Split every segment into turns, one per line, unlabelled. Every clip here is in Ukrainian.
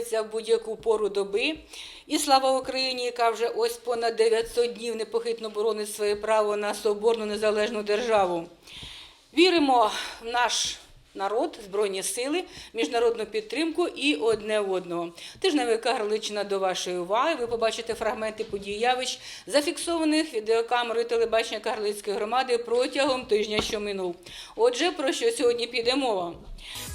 Дивиться в будь-яку пору доби. І слава Україні, яка вже ось понад 900 днів непохитно боронить своє право на соборну незалежну державу. Віримо в наш народ, збройні сили, міжнародну підтримку і одне одного. Тижневик Гарличина до вашої уваги. Ви побачите фрагменти подій явищ, зафіксованих відеокамерою телебачення Карлицької громади протягом тижня, що минув. Отже, про що сьогодні піде мова?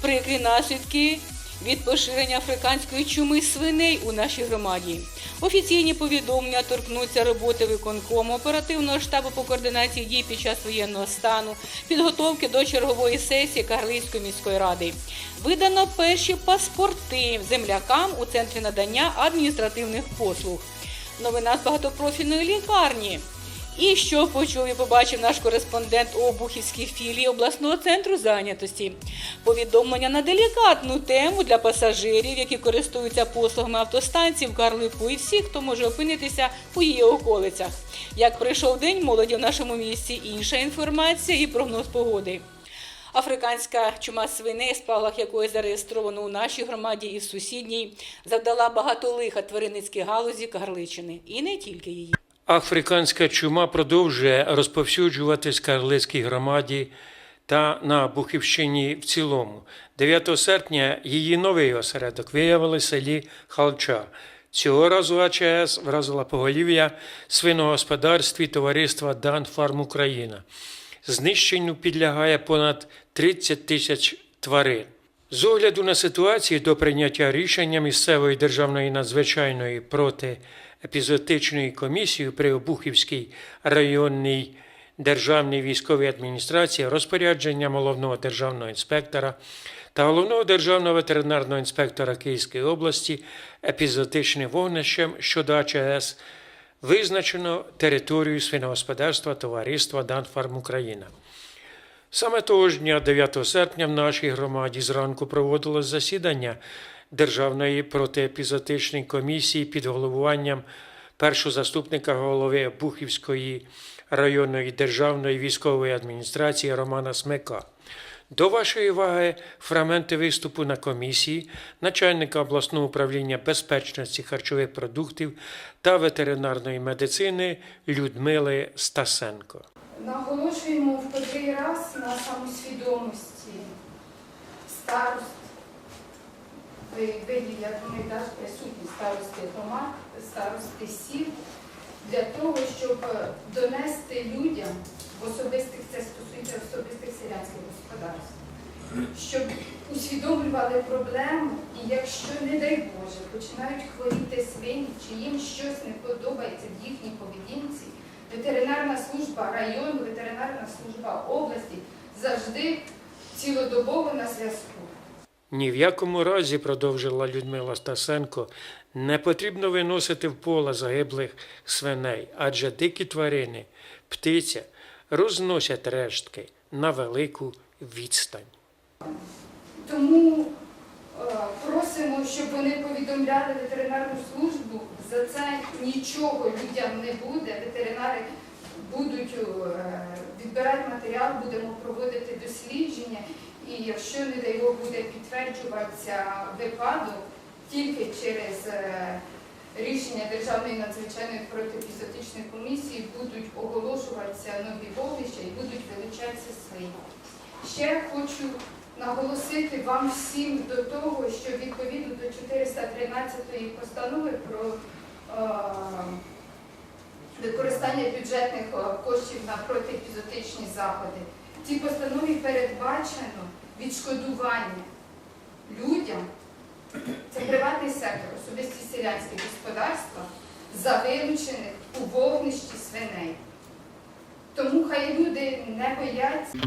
Прикрі наслідки від поширення африканської чуми свиней у нашій громаді. Офіційні повідомлення торкнуться роботи виконкому оперативного штабу по координації дій під час воєнного стану, підготовки до чергової сесії Карлицької міської ради. Видано перші паспорти землякам у центрі надання адміністративних послуг. Новина з багатопрофільної лікарні. І що почув і побачив наш кореспондент Обухівській філії обласного центру зайнятості. Повідомлення на делікатну тему для пасажирів, які користуються послугами автостанцій в Карлику, і всіх, хто може опинитися у її околицях. Як прийшов день молоді в нашому місті, інша інформація і прогноз погоди. Африканська чума свиней, спалах якої зареєстровано у нашій громаді і в сусідній, завдала багато лиха тваринницькій галузі Карличини. І не тільки її.
Африканська чума продовжує розповсюджуватись в Карлицькій громаді та на Бухівщині в цілому. 9 серпня її новий осередок виявили в селі Халча. Цього разу АЧС вразила поголів'я свиногосподарстві товариства Дан Фарм Україна. Знищенню підлягає понад 30 тисяч тварин. З огляду на ситуацію до прийняття рішення місцевої державної надзвичайної протиепізотичної комісії при Обухівській районній державній військовій адміністрації розпорядженням головного державного інспектора та головного державного ветеринарного інспектора Київської області епізотичним вогнищем щодо АЧС визначено територію свиногосподарства товариства Данфарм Україна. Саме того ж дня, 9 серпня, в нашій громаді зранку проводилось засідання Державної протиепізотичної комісії під головуванням першого заступника голови Бухівської районної державної військової адміністрації Романа Смика. До вашої уваги фрагменти виступу на комісії начальника обласного управління безпечності харчових продуктів та ветеринарної медицини Людмили Стасенко.
Наголошуємо в котрий раз на самосвідомості старост, ви, ви я думаю, присутні старости громад, старости сіл, для того, щоб е, донести людям в особистих, це стосується особистих селянських господарств, щоб усвідомлювали проблему, і якщо, не дай Боже, починають хворіти свині, чи їм щось не подобається в їхній поведінці, ветеринарна служба району, ветеринарна служба області завжди цілодобово на зв'язку.
Ні в якому разі, продовжила Людмила Стасенко, не потрібно виносити в поле загиблих свиней, адже дикі тварини, птиця розносять рештки на велику відстань.
Тому е, просимо, щоб вони повідомляли ветеринарну службу. За це нічого людям не буде. Ветеринари будуть е, відбирати матеріал, будемо проводити дослідження. І якщо, не дай Бог, буде підтверджуватися випадок тільки через е, рішення Державної надзвичайної протиепізотичної комісії будуть оголошуватися нові вогнища і будуть вилучатися свої. Ще хочу наголосити вам всім до того, що відповідно до 413 постанови про е, використання бюджетних е, коштів на протиепізотичні заходи, цій постанові передбачено відшкодування людям, це приватний сектор, особисті селянські господарства, за вилучених у вогнищі свиней. Тому хай люди не бояться.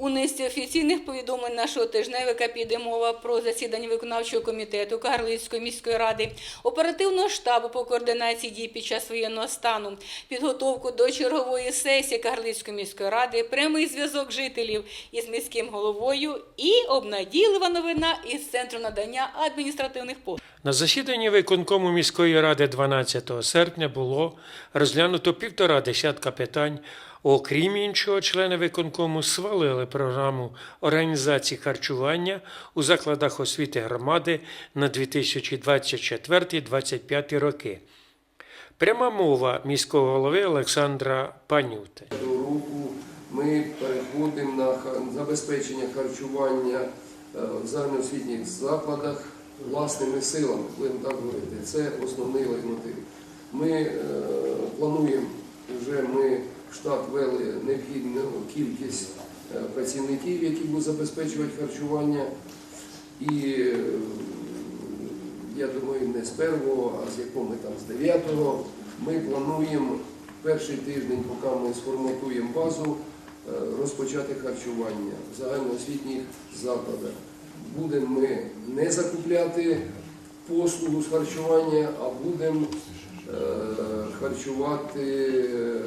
У низці офіційних повідомлень нашого тижневика піде мова про засідання виконавчого комітету Карлицької міської ради, оперативного штабу по координації дій під час воєнного стану, підготовку до чергової сесії Карлицької міської ради, прямий зв'язок жителів із міським головою і обнадійлива новина із центру надання адміністративних послуг.
На засіданні виконкому міської ради 12 серпня було розглянуто півтора десятка питань, Окрім іншого, члени виконкому схвалили програму організації харчування у закладах освіти громади на 2024-2025 роки. Пряма мова міського голови Олександра Панюти.
До року ми переходимо на забезпечення харчування е, в загальноосвітніх закладах власними силами, будемо так говорити. Це основний лейтмотив. Ми е, плануємо, вже ми в штат ввели необхідну кількість е, працівників, які будуть забезпечувати харчування. І е, я думаю, не з першого, а з якого ми там з дев'ятого. Ми плануємо перший тиждень, поки ми сформатуємо базу, е, розпочати харчування в загальноосвітніх закладах. Будемо ми не закупляти послугу з харчування, а будемо харчувати, е,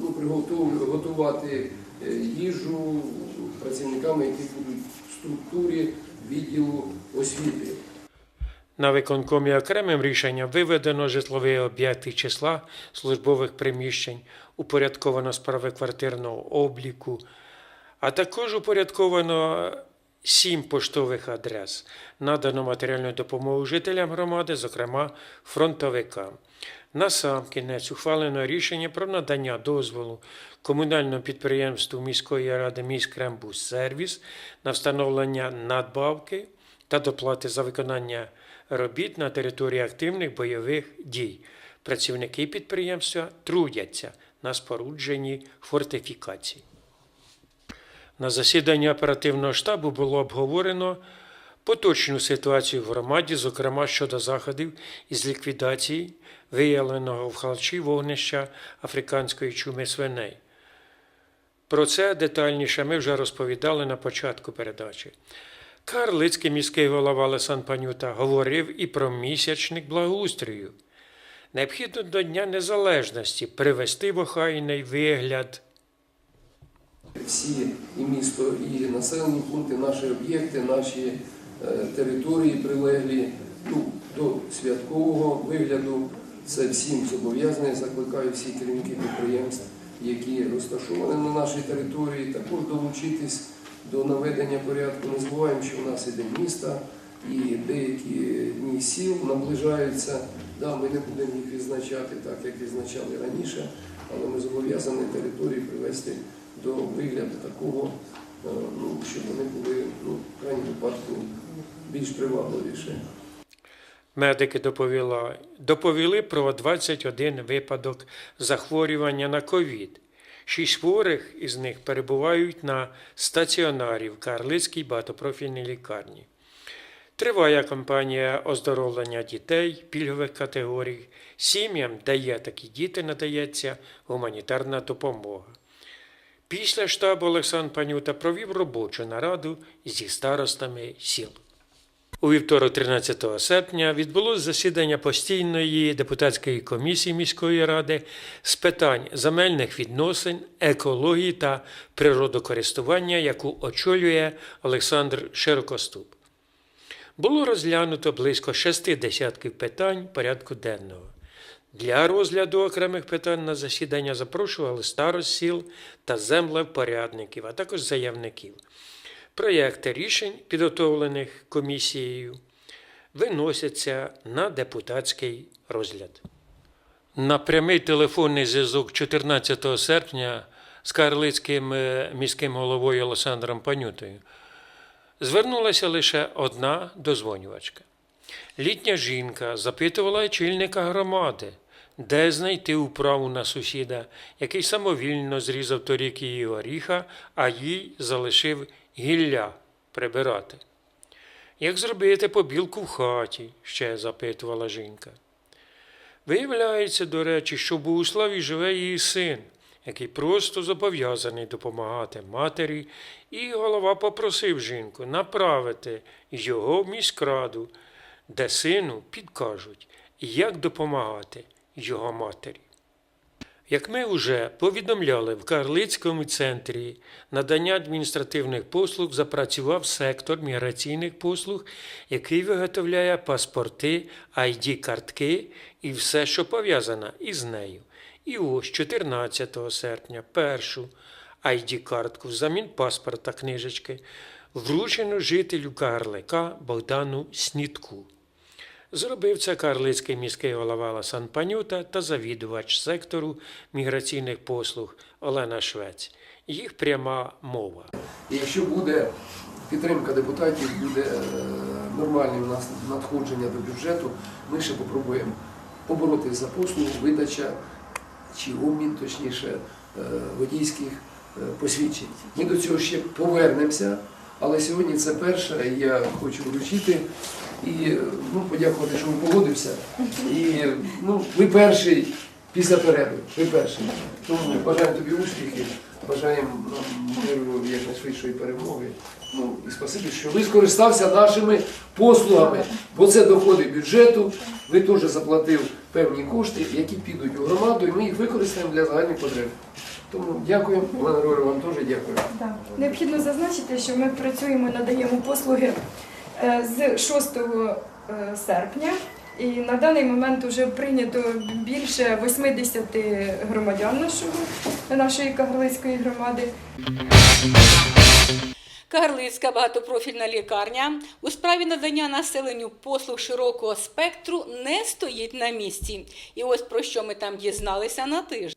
ну, готувати е, їжу працівниками, які будуть в структурі відділу освіти.
На виконкомі окремим рішенням виведено житлові об'єкти числа службових приміщень, упорядковано справи квартирного обліку, а також упорядковано сім поштових адрес. Надано матеріальну допомогу жителям громади, зокрема фронтовикам. Насамкінець ухвалено рішення про надання дозволу комунальному підприємству міської ради «Міськрембус-сервіс» на встановлення надбавки та доплати за виконання робіт на території активних бойових дій. Працівники підприємства трудяться на спорудженні фортифікацій. На засіданні оперативного штабу було обговорено поточну ситуацію в громаді, зокрема щодо заходів із ліквідації виявленого в халчі вогнища африканської чуми свиней. Про це детальніше ми вже розповідали на початку передачі. Карлицький міський голова Лесан Панюта говорив і про місячник благоустрою. Необхідно до Дня Незалежності привести в охайний вигляд
всі і місто, і населені пункти, наші об'єкти, наші е, території прилеглі ну, до святкового вигляду. Це всім зобов'язаний. Закликаю всі керівники підприємств, які розташовані на нашій території, також долучитись до наведення порядку. Не забуваємо, що в нас іде міста і деякі дні сіл наближаються. Да, ми не будемо їх відзначати так, як відзначали раніше, але ми зобов'язані території привести до вигляду такого, е, ну, щоб вони були ну, в крайньому випадку більш привабливіші.
Медики доповіла, доповіли про 21 випадок захворювання на ковід. Шість хворих із них перебувають на стаціонарі в Карлицькій багатопрофільній лікарні. Триває кампанія оздоровлення дітей пільгових категорій. Сім'ям, де є такі діти, надається гуманітарна допомога. Після штабу Олександр Панюта провів робочу нараду зі старостами сіл. У вівторок, 13 серпня, відбулось засідання постійної депутатської комісії міської ради з питань земельних відносин, екології та природокористування, яку очолює Олександр Широкоступ. Було розглянуто близько шести десятків питань порядку денного. Для розгляду окремих питань на засідання запрошували старост сіл та землевпорядників, а також заявників. Проєкти рішень, підготовлених комісією, виносяться на депутатський розгляд. На прямий телефонний зв'язок 14 серпня з Карлицьким е, міським головою Олександром Панютою звернулася лише одна дозвонювачка. Літня жінка запитувала очільника громади, де знайти управу на сусіда, який самовільно зрізав торік її горіха, а їй залишив гілля прибирати. Як зробити побілку в хаті? ще запитувала жінка. Виявляється, до речі, що в Богуславі живе її син, який просто зобов'язаний допомагати матері, і голова попросив жінку направити його в міськраду, де сину підкажуть, як допомагати його матері. Як ми вже повідомляли, в Карлицькому центрі надання адміністративних послуг запрацював сектор міграційних послуг, який виготовляє паспорти, ID-картки і все, що пов'язане із нею. І ось 14 серпня першу ID-картку взамін паспорта книжечки вручено жителю Карлика Богдану Снітку. Зробив це Карлицький міський голова Ласан Панюта та завідувач сектору міграційних послуг Олена Швець. Їх пряма мова.
Якщо буде підтримка депутатів, буде е, нормальне у нас надходження до бюджету, ми ще попробуємо поборотися за послугу, видача чи обмін, точніше, е, водійських е, посвідчень. Ми до цього ще повернемося, але сьогодні це перше, я хочу вручити і ну, подякувати, що ви погодився. І ну, ви перший після перерви. Ви перший. Тому бажаємо тобі успіхів, бажаємо миру якнайшвидшої перемоги. Ну і спасибі, що ви скористався нашими послугами, бо це доходи бюджету. Ви теж заплатив певні кошти, які підуть у громаду, і ми їх використаємо для загальних потреб. Тому дякую, Олена Григорівна, вам теж дякую.
Так. Необхідно зазначити, що ми працюємо, надаємо послуги з 6 е, серпня. І на даний момент вже прийнято більше 80 громадян нашого, нашої Кагарлицької громади.
Кагарлицька багатопрофільна лікарня у справі надання населенню послуг широкого спектру не стоїть на місці. І ось про що ми там дізналися на тиждень.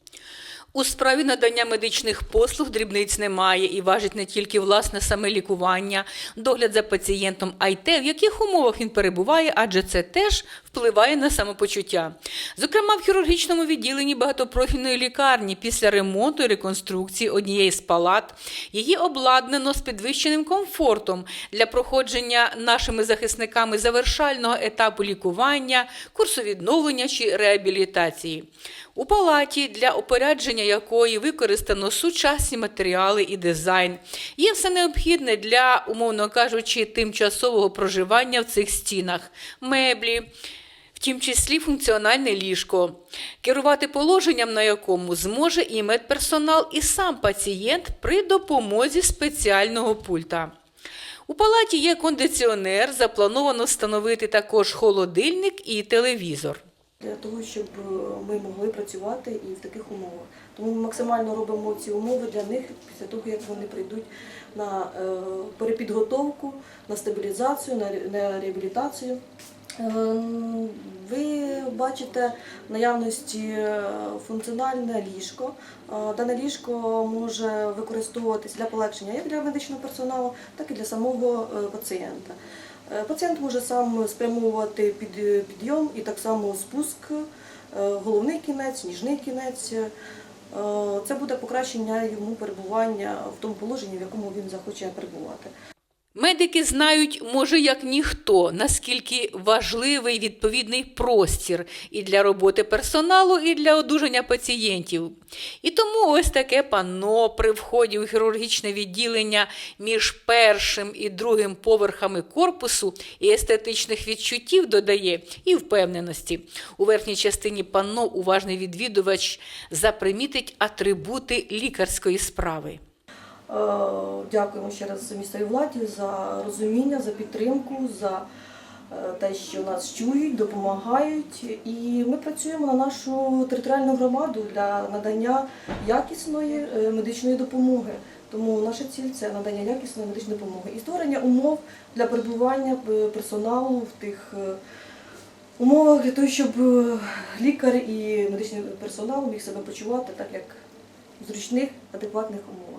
У справі надання медичних послуг дрібниць немає і важить не тільки власне саме лікування, догляд за пацієнтом, а й те, в яких умовах він перебуває, адже це теж впливає на самопочуття. Зокрема, в хірургічному відділенні багатопрофільної лікарні після ремонту і реконструкції однієї з палат її обладнано з підвищеним комфортом для проходження нашими захисниками завершального етапу лікування, курсу відновлення чи реабілітації. У палаті, для опорядження якої використано сучасні матеріали і дизайн, є все необхідне для, умовно кажучи, тимчасового проживання в цих стінах, меблі. В тім числі функціональне ліжко, керувати положенням на якому зможе і медперсонал, і сам пацієнт при допомозі спеціального пульта. У палаті є кондиціонер, заплановано встановити також холодильник і телевізор.
для того, щоб е, ми могли працювати і в таких умовах. Тому ми максимально робимо ці умови для них після того, як вони прийдуть на е, перепідготовку, на стабілізацію, на реабілітацію. Е, Ви бачите наявності е, функціональне ліжко. Дане ліжко може використовуватись для полегшення як для медичного персоналу, так і для самого пацієнта. Пацієнт може сам спрямовувати під, підйом і так само спуск, головний кінець, ніжний кінець. Е, Це буде покращення йому перебування в тому положенні, в якому він захоче перебувати.
Медики знають, може, як ніхто, наскільки важливий відповідний простір і для роботи персоналу, і для одужання пацієнтів. І тому ось таке панно при вході у хірургічне відділення між першим і другим поверхами корпусу і естетичних відчуттів додає і впевненості. У верхній частині панно уважний відвідувач запримітить атрибути лікарської справи.
Е, Дякуємо ще раз місцевій владі за розуміння, за підтримку, за е, те, що нас чують, допомагають. І ми працюємо на нашу територіальну громаду для надання якісної е, медичної допомоги. Тому наша ціль це надання якісної медичної допомоги і створення умов для перебування персоналу в тих умовах для того, щоб лікар і медичний персонал міг себе почувати так, як в зручних, адекватних умовах.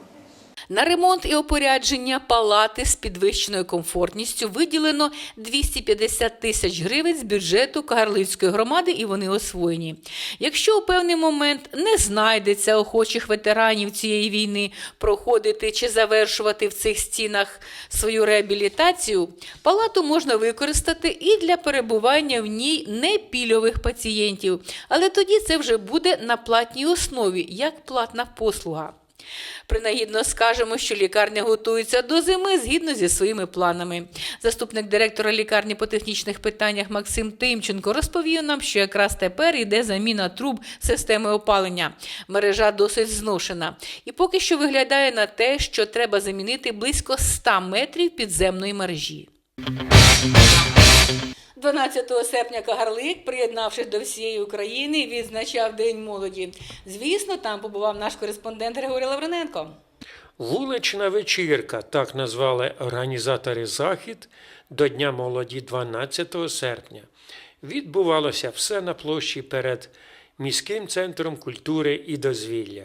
На ремонт і опорядження палати з підвищеною комфортністю виділено 250 тисяч гривень з бюджету Кагарлицької громади, і вони освоєні. Якщо у певний момент не знайдеться охочих ветеранів цієї війни проходити чи завершувати в цих стінах свою реабілітацію, палату можна використати і для перебування в ній непільових пацієнтів, але тоді це вже буде на платній основі, як платна послуга. Принагідно скажемо, що лікарня готується до зими згідно зі своїми планами. Заступник директора лікарні по технічних питаннях Максим Тимченко розповів нам, що якраз тепер йде заміна труб системи опалення. Мережа досить зношена. І поки що виглядає на те, що треба замінити близько 100 метрів підземної мережі. 12 серпня Кагарлик, приєднавшись до всієї України, відзначав День молоді. Звісно, там побував наш кореспондент Григорій Лавриненко.
Вулична вечірка, так назвали організатори захід до Дня молоді 12 серпня. Відбувалося все на площі перед міським центром культури і дозвілля.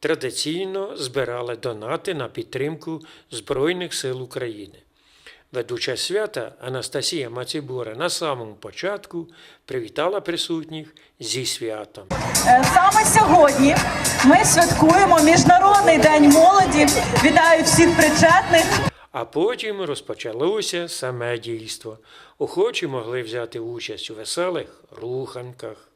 Традиційно збирали донати на підтримку Збройних сил України. Ведуча свята Анастасія Мацібура на самому початку привітала присутніх зі святом.
Е, Саме сьогодні ми святкуємо Міжнародний день молоді. Вітаю всіх причетних.
А потім розпочалося саме дійство. Охочі могли взяти участь у веселих руханках,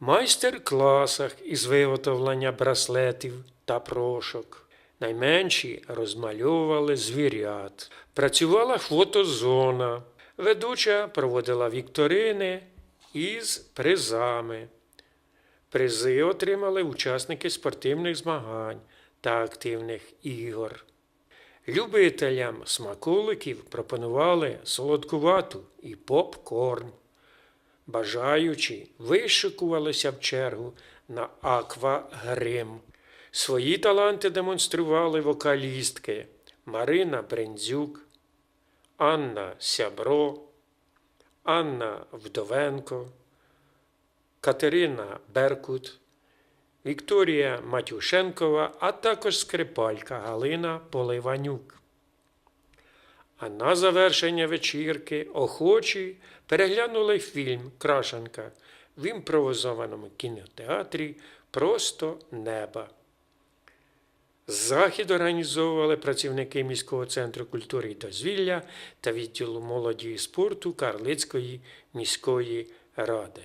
майстер-класах із виготовлення браслетів та прошок. Найменші розмальовували звірят. Працювала фотозона. Ведуча проводила вікторини із призами. Призи отримали учасники спортивних змагань та активних ігор. Любителям смаколиків пропонували солодкувату і попкорн. Бажаючі вишикувалися в чергу на аквагрим. Свої таланти демонстрували вокалістки Марина Брендзюк, Анна Сябро, Анна Вдовенко, Катерина Беркут, Вікторія Матюшенкова, а також скрипалька Галина Поливанюк. А на завершення вечірки охочі переглянули фільм Крашенка в імпровізованому кінотеатрі Просто неба. Захід організовували працівники міського центру культури і дозвілля та відділу молоді і спорту Карлицької міської ради.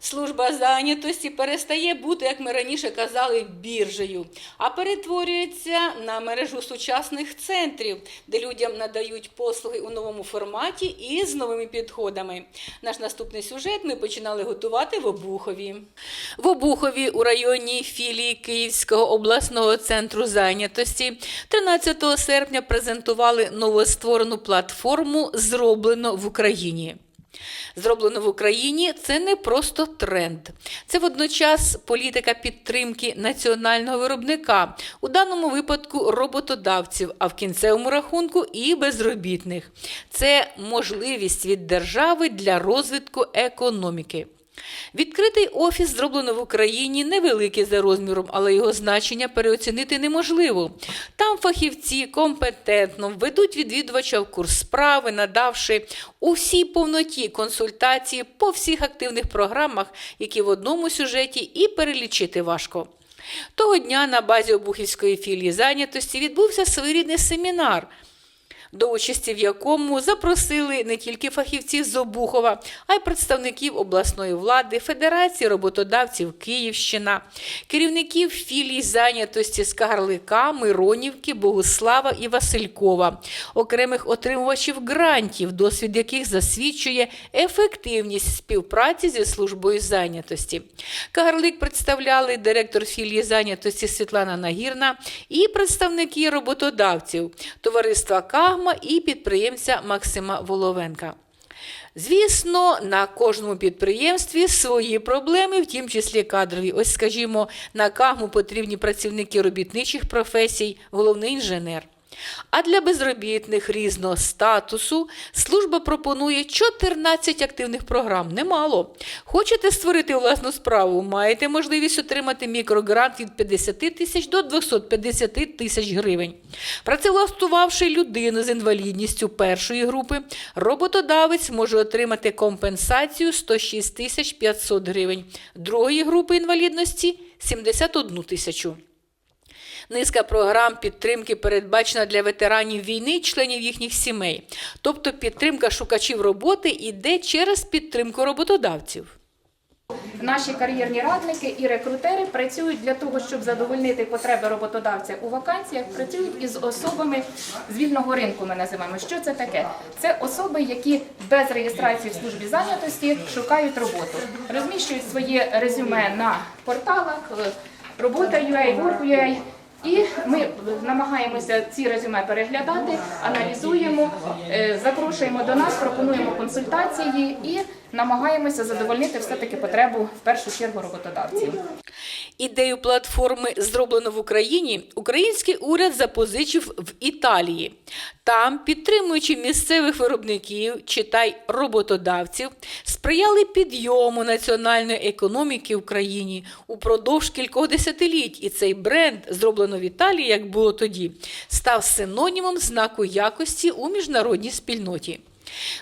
Служба зайнятості перестає бути, як ми раніше казали, біржею, а перетворюється на мережу сучасних центрів, де людям надають послуги у новому форматі і з новими підходами. Наш наступний сюжет ми починали готувати в Обухові. В Обухові у районній філії Київського обласного центру зайнятості 13 серпня презентували новостворену платформу Зроблено в Україні. Зроблено в Україні це не просто тренд, це водночас політика підтримки національного виробника, у даному випадку роботодавців, а в кінцевому рахунку і безробітних. Це можливість від держави для розвитку економіки. Відкритий офіс зроблено в Україні невеликий за розміром, але його значення переоцінити неможливо. Там фахівці компетентно ведуть відвідувача в курс справи, надавши у всій повноті консультації по всіх активних програмах, які в одному сюжеті і перелічити важко. Того дня на базі Обухівської філії зайнятості відбувся своєрідний семінар – до участі в якому запросили не тільки фахівців з Обухова, а й представників обласної влади, Федерації роботодавців Київщина, керівників філій зайнятості з Кагарлика, Миронівки, Богуслава і Василькова, окремих отримувачів грантів, досвід яких засвідчує ефективність співпраці зі службою зайнятості. Кагарлик представляли директор філії зайнятості Світлана Нагірна і представники роботодавців, товариства Кагма і підприємця Максима Воловенка. Звісно, на кожному підприємстві свої проблеми, в тім числі кадрові. Ось, скажімо, на кагму потрібні працівники робітничих професій, головний інженер. А для безробітних різного статусу служба пропонує 14 активних програм. Немало. Хочете створити власну справу? Маєте можливість отримати мікрогрант від 50 тисяч до 250 тисяч гривень. Працевлаштувавши людину з інвалідністю першої групи, роботодавець може отримати компенсацію 106 тисяч 500 гривень, другої групи інвалідності 71 тисячу. Низка програм підтримки передбачена для ветеранів війни членів їхніх сімей. Тобто підтримка шукачів роботи йде через підтримку роботодавців.
Наші кар'єрні радники і рекрутери працюють для того, щоб задовольнити потреби роботодавця у вакансіях. Працюють із особами з вільного ринку. Ми називаємо. Що це таке? Це особи, які без реєстрації в службі зайнятості шукають роботу, розміщують своє резюме на порталах е, робота.ua, Work.ua І ми намагаємося ці резюме переглядати, аналізуємо, е, запрошуємо до нас, пропонуємо консультації і намагаємося задовольнити все-таки потребу в першу чергу роботодавців.
Ідею платформи зроблено в Україні. Український уряд запозичив в Італії. Там, підтримуючи місцевих виробників, читай роботодавців, сприяли підйому національної економіки в країні упродовж кількох десятиліть. І цей бренд, зроблено в Італії, як було тоді, став синонімом знаку якості у міжнародній спільноті.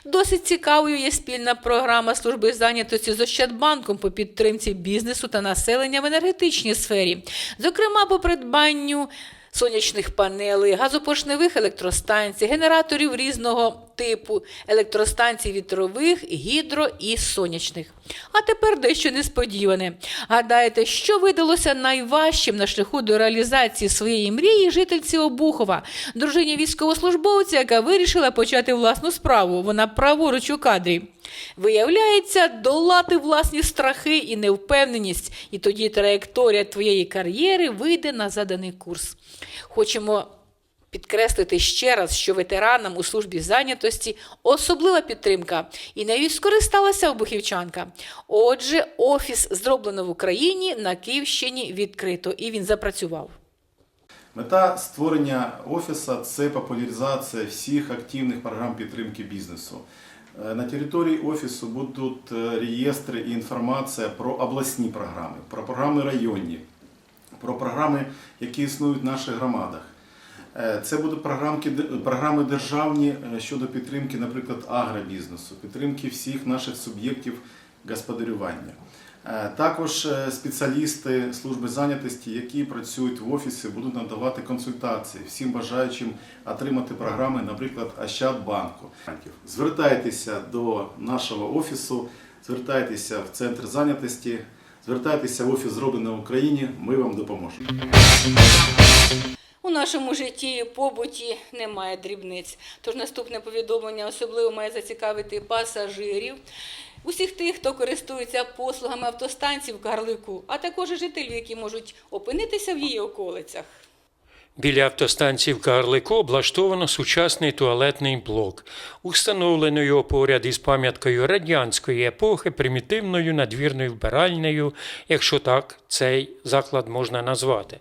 Досить цікавою є спільна програма служби зайнятості з Ощадбанком по підтримці бізнесу та населення в енергетичній сфері, зокрема по придбанню сонячних панелей, газопоршневих електростанцій, генераторів різного типу, електростанцій вітрових, гідро і сонячних. А тепер дещо несподіване. Гадаєте, що видалося найважчим на шляху до реалізації своєї мрії жительці Обухова, дружині військовослужбовця, яка вирішила почати власну справу. Вона праворуч у кадрі. Виявляється, долати власні страхи і невпевненість, і тоді траєкторія твоєї кар'єри вийде на заданий курс. Хочемо підкреслити ще раз, що ветеранам у службі зайнятості особлива підтримка, і нею скористалася обухівчанка. Отже, офіс зроблено в Україні на Київщині відкрито, і він запрацював.
Мета створення офісу це популяризація всіх активних програм підтримки бізнесу. Е, На території офісу будуть е, реєстри і інформація про обласні програми, про програми районні, про програми, які існують в наших громадах. Е, Це будуть програми державні е, щодо підтримки, наприклад, агробізнесу, підтримки всіх наших суб'єктів господарювання. Е, Також спеціалісти служби зайнятості, які працюють в офісі, будуть надавати консультації всім бажаючим отримати програми, наприклад, Ощадбанку. Звертайтеся до нашого офісу, звертайтеся в центр зайнятості, звертайтеся в офіс зроблено в Україні. Ми вам допоможемо.
У нашому житті і побуті немає дрібниць. Тож наступне повідомлення особливо має зацікавити пасажирів, усіх тих, хто користується послугами автостанцій в Карлику, а також жителів, які можуть опинитися в її околицях.
Біля автостанції в Карлику облаштовано сучасний туалетний блок. Установлено його поряд із пам'яткою радянської епохи, примітивною надвірною вбиральнею, якщо так цей заклад можна назвати.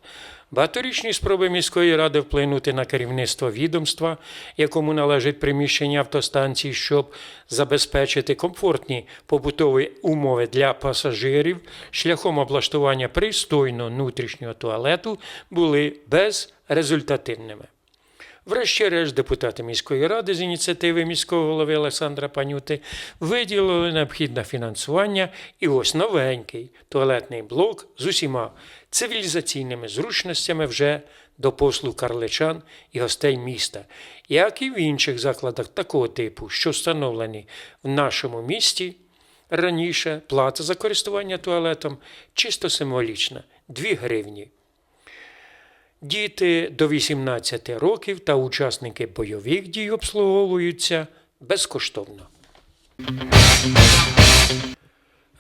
Багаторічні спроби міської ради вплинути на керівництво відомства, якому належить приміщення автостанції, щоб забезпечити комфортні побутові умови для пасажирів шляхом облаштування пристойного внутрішнього туалету, були безрезультативними. Врешті-решт, депутати міської ради з ініціативи міського голови Олександра Панюти виділили необхідне фінансування і ось новенький туалетний блок з усіма цивілізаційними зручностями вже до послуг карличан і гостей міста, як і в інших закладах такого типу, що встановлені в нашому місті. Раніше плата за користування туалетом чисто символічна 2 гривні. Діти до 18 років та учасники бойових дій обслуговуються безкоштовно.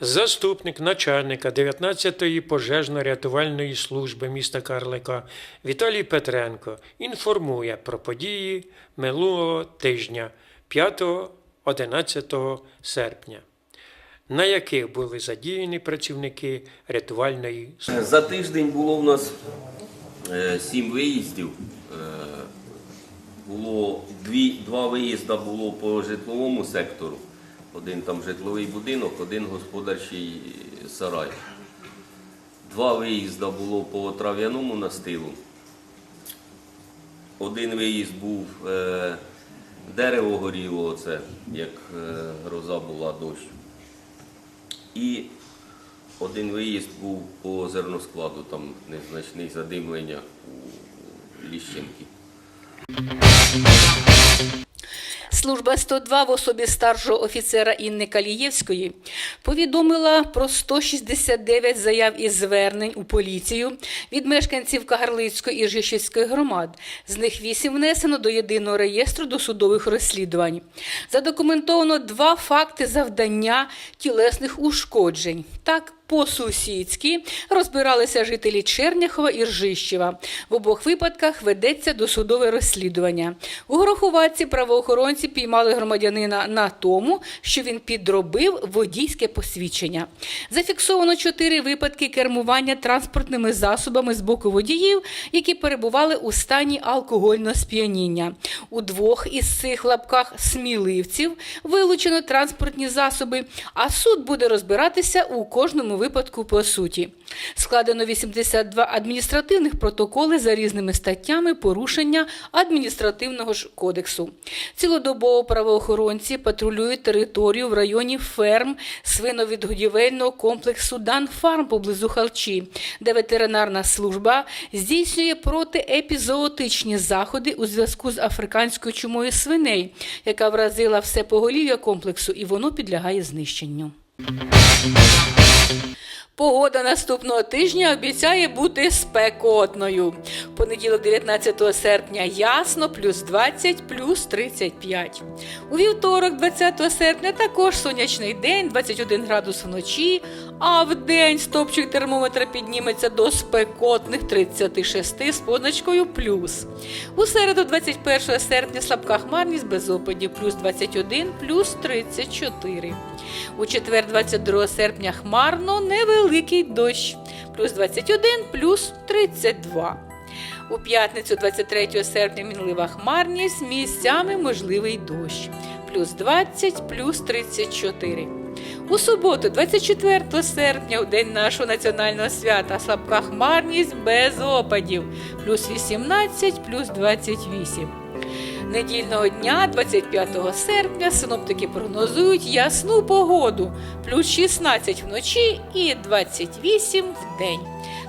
Заступник начальника 19-ї пожежно-рятувальної служби міста Карлика Віталій Петренко інформує про події минулого тижня 5-11 серпня, на яких були задіяні працівники рятувальної служби.
За тиждень було в нас сім виїздів. Е, Було дві, два виїзди було по житловому сектору. Один там житловий будинок, один господарчий сарай. Два виїзди було по трав'яному настилу. Один виїзд був е, дерево горіло, оце, як е, гроза була дощ. І один виїзд був по зерноскладу, там незначне задимлення у Ліщенки.
Служба 102 в особі старшого офіцера Інни Калієвської повідомила про 169 заяв і звернень у поліцію від мешканців Кагарлицької і Ржищівської громад. З них 8 внесено до єдиного реєстру досудових розслідувань. Задокументовано два факти завдання тілесних ушкоджень. Так, по-сусідськи розбиралися жителі Черняхова і Ржищева. В обох випадках ведеться досудове розслідування. У Гороховатці правоохоронці піймали громадянина на тому, що він підробив водійське посвідчення. Зафіксовано чотири випадки кермування транспортними засобами з боку водіїв, які перебували у стані алкогольного сп'яніння. У двох із цих лапках сміливців вилучено транспортні засоби, а суд буде розбиратися у кожному випадку по суті. Складено 82 адміністративних протоколи за різними статтями порушення адміністративного ж кодексу. Цілодобово правоохоронці патрулюють територію в районі ферм свиновідгодівельного комплексу Данфарм поблизу Халчі, де ветеринарна служба здійснює протиепізоотичні заходи у зв'язку з африканською чумою свиней, яка вразила все поголів'я комплексу, і воно підлягає знищенню. Погода наступного тижня обіцяє бути спекотною. Понеділок, 19 серпня, ясно, плюс 20, плюс 35. У вівторок, 20 серпня, також сонячний день, 21 градус вночі, а в день стопчик термометра підніметься до спекотних 36 з позначкою плюс. У середу, 21 серпня, слабка хмарність без опадів, плюс 21, плюс 34. У четвер, 22 серпня, хмарно, невеликий дощ, плюс 21, плюс 32. У п'ятницю, 23 серпня, мінлива хмарність, місцями можливий дощ, плюс 20, плюс 34. У суботу, 24 серпня, у день нашого національного свята, слабка хмарність без опадів, плюс 18, плюс 28. Недільного дня, 25 серпня, синоптики прогнозують ясну погоду, плюс 16 вночі і 28 в день.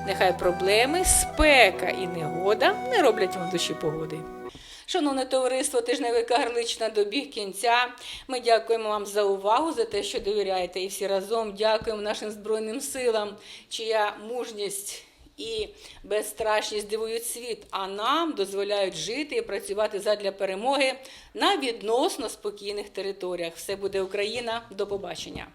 Нехай проблеми, спека і негода не роблять вам душі погоди. Шановне товариство, тижневика Гарлична добіг кінця. Ми дякуємо вам за увагу, за те, що довіряєте. І всі разом дякуємо нашим Збройним силам, чия мужність і безстрашність дивують світ, а нам дозволяють жити і працювати задля перемоги на відносно спокійних територіях. Все буде Україна. До побачення.